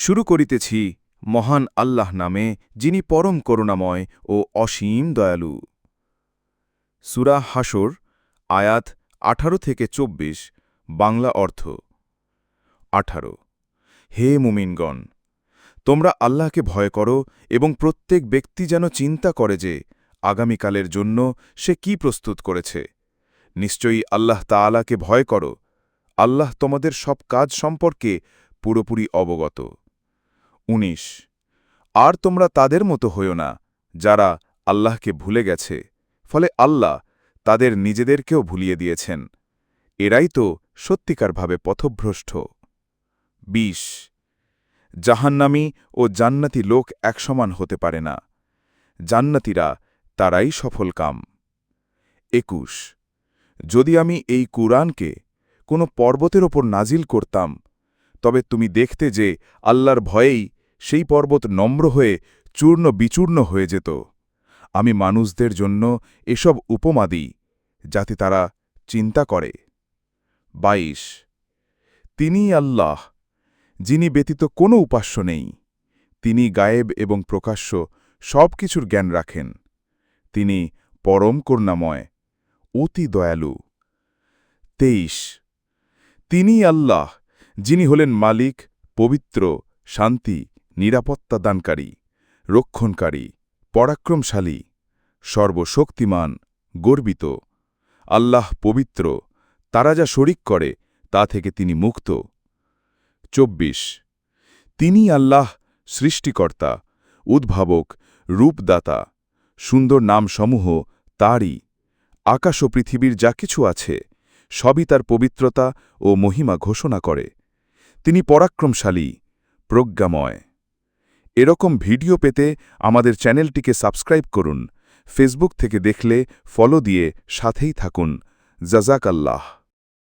শুরু করিতেছি মহান আল্লাহ নামে, যিনি পরম করুণাময় ও অসীম দয়ালু। সুরা হাসর আয়াত আঠারো থেকে চব্বিশ, বাংলা অর্থ। আঠারো। হে মুমিনগণ, তোমরা আল্লাহকে ভয় করো এবং প্রত্যেক ব্যক্তি যেন চিন্তা করে যে, আগামীকালের জন্য সে কি প্রস্তুত করেছে। নিশ্চয়ই আল্লাহ তাআলাকে ভয় করো। আল্লাহ তোমাদের সব কাজ সম্পর্কে পুরোপুরি অবগত। ১৯ আর তোমরা তাদের মতো হইও না, যারা আল্লাহকে ভুলে গেছে, ফলে আল্লাহ তাদের নিজেদেরকেও ভুলিয়ে দিয়েছেন। এরাই তো সত্যিকারভাবে পথভ্রষ্ট। ২০ জাহান্নামী ও জান্নাতি লোক একসমান হতে পারে না। জান্নাতিরা তারাই সফল কাম। একুশ। যদি আমি এই কুরআনকে কোনো পর্বতের ওপর নাজিল করতাম তবে তুমি দেখতে যে আল্লাহর ভয়েই সেই পর্বত নম্র হয়ে চূর্ণ বিচূর্ণ হয়ে যেত। আমি মানুষদের জন্য এসব উপমা দিই, যাতে তারা চিন্তা করে। ২২ তিনি আল্লাহ, যিনি ব্যতীত কোনো উপাস্য নেই। তিনি গায়েব এবং প্রকাশ্য সব কিছুর জ্ঞান রাখেন। তিনি পরম করুণাময়, অতি দয়ালু। তেইশ। তিনি আল্লাহ যিনি হলেন মালিক, পবিত্র, শান্তি, নিরাপত্তা দানকারী, রক্ষণকারী, পরাক্রমশালী, সর্বশক্তিমান, গর্বিত। আল্লাহ পবিত্র, তারা যা শরিক করে, তা থেকে তিনি মুক্ত। ২৪ তিনি আল্লাহ সৃষ্টিকর্তা, উদ্ভাবক, রূপদাতা, সুন্দর নামসমূহ তারই। আকাশ ও পৃথিবীর যা কিছু আছে, সবই তার পবিত্রতা ও মহিমা ঘোষণা করে। তিনি পরাক্রমশালী, প্রজ্ঞাময়। এরকম ভিডিও পেতে আমাদের চ্যানেলটিকে সাবস্ক্রাইব করুন, ফেসবুক থেকে দেখলে ফলো দিয়ে সাথেই থাকুন। জাজাক আল্লাহ